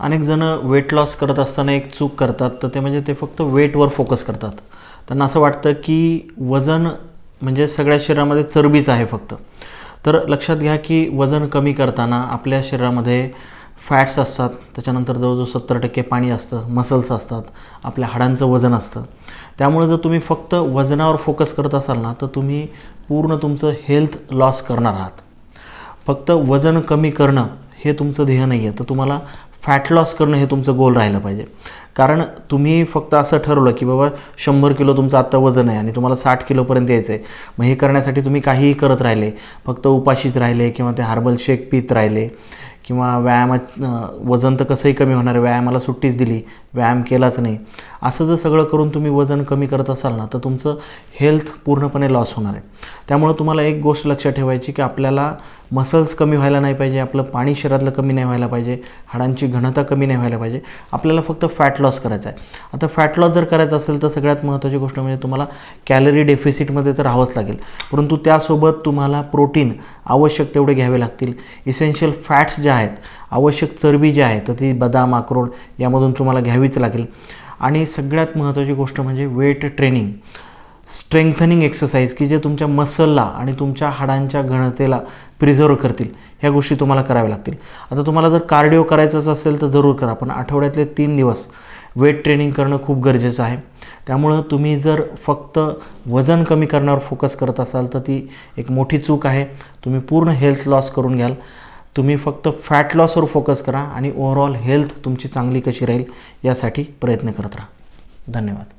अनेक जण weight loss करत असताना एक चूक करतात. तर ते म्हणजे ते फक्त वेटवर फोकस करतात. त्यांना असं वाटतं की वजन म्हणजे सगळ्या शरीरामध्ये चरबीच आहे फक्त. तर लक्षात घ्या की वजन कमी करताना आपल्या शरीरामध्ये फॅट्स असतात. त्याच्यानंतर जवळजवळ सत्तर टक्के पाणी असतं मसल्स असतात आपल्या हाडांचं वजन असतं. त्यामुळे जर तुम्ही फक्त वजनावर फोकस करत असाल ना तर तुम्ही पूर्ण तुमचं हेल्थ लॉस करणार आहात. फक्त वजन कमी करणं हे तुमचं ध्येय नाही आहे तर तुम्हाला फॅट लॉस करणं हे तुमचं गोल राहिलं पाहिजे. कारण तुम्ही फक्त असं ठरवलं की बाबा शंभर किलो तुमचं आत्ता वजन आहे आणि तुम्हाला साठ किलोपर्यंत यायचं आहे मग हे करण्यासाठी तुम्ही काहीही करत राहिले फक्त उपाशीच राहिले किंवा ते हार्बल शेक पित राहिले. किंवा व्यायामात वजन तर कसंही कमी होणार आहे व्यायामाला सुट्टीच दिली व्यायाम केलाच नाही. असं जर सगळं करून तुम्ही वजन कमी करत असाल ना तर तुमचं हेल्थ पूर्णपणे लॉस होणार आहे. त्यामुळं तुम्हाला एक गोष्ट लक्षात ठेवायची की आपल्याला मसल्स कमी व्हायला नाही पाहिजे आपलं पाणी शरीरातलं कमी नाही व्हायला पाहिजे हाडांची घनता कमी नाही व्हायला पाहिजे आपल्याला फक्त फॅट लॉस करायचा आहे. आता फॅट लॉस जर करायचं असेल तर सगळ्यात महत्त्वाची गोष्ट म्हणजे तुम्हाला कॅलरी डेफिसिटमध्ये तर राहावंच लागेल. परंतु त्यासोबत तुम्हाला प्रोटीन आवश्यक तेवढे घ्यावे लागतील. इसेन्शियल फॅट्स ज्या आहेत आवश्यक चरबी जी आहे तर ती बदाम अक्रोड यामधून तुम्हाला घ्यावीच लागेल. आणि सगळ्यात महत्त्वाची गोष्ट म्हणजे वेट ट्रेनिंग स्ट्रेंथनिंग एक्सरसाइज की जे तुमच्या मसलला आणि तुमच्या हाडांच्या घनतेला प्रिझर्व करतील ह्या गोष्टी तुम्हाला कराव्या लागतील. आता तुम्हाला जर कार्डिओ करायचंच असेल तर जरूर करा पण आठवड्यातले तीन दिवस वेट ट्रेनिंग करणं खूप गरजेचं आहे. त्यामुळं तुम्ही जर फक्त वजन कमी करण्यावर फोकस करत असाल तर ती एक मोठी चूक आहे. तुम्ही पूर्ण हेल्थ लॉस करून घ्याल. तुम्ही फक्त फॅट लॉसवर फोकस करा आणि ओव्हरऑल हेल्थ तुमची चांगली कशी राहील यासाठी प्रयत्न करत राहा. धन्यवाद.